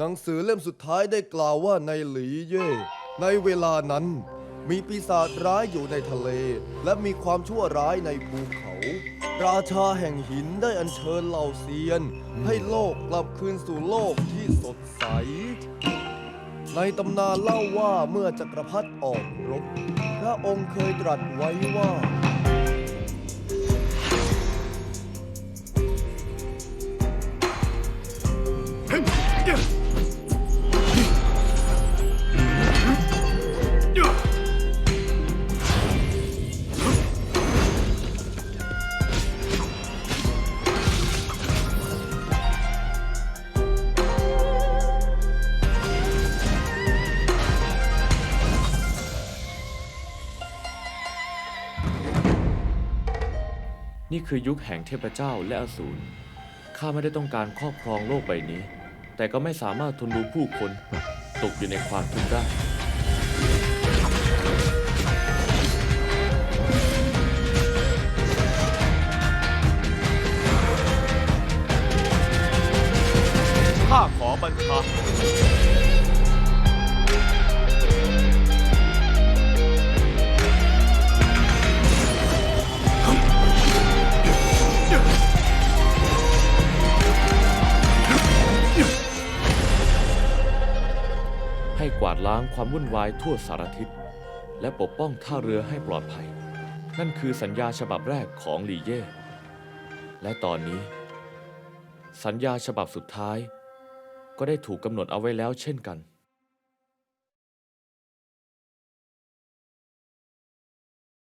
หนังสือเล่มสุดท้ายได้กล่าวว่าในหลีเย่ในเวลานั้น มีปีศาจร้ายอยู่ในทะเล และมีความชั่วร้ายในภูเขา ราชาแห่งหินได้อัญเชิญเหล่าเซียน ให้โลกกลับคืนสู่โลกที่สดใส ในตำนานเล่าว่าเมื่อจักรพรรดิออกรบพระองค์เคยตรัสไว้ว่า นี่คือยุคแห่งเทพเจ้าและอสูร ข้าไม่ได้ต้องการครอบครองโลกใบนี้ แต่ก็ไม่สามารถทนดูผู้คนตกอยู่ในความทุกข์ได้ ข้าขอบัญชา ให้กวาดล้างความวุ่นวายทั่วสารทิศ และปกป้องท่าเรือให้ปลอดภัย นั่นคือสัญญาฉบับแรกของหลีเย่ และตอนนี้ สัญญาฉบับสุดท้าย ก็ได้ถูกกำหนดเอาไว้แล้วเช่นกัน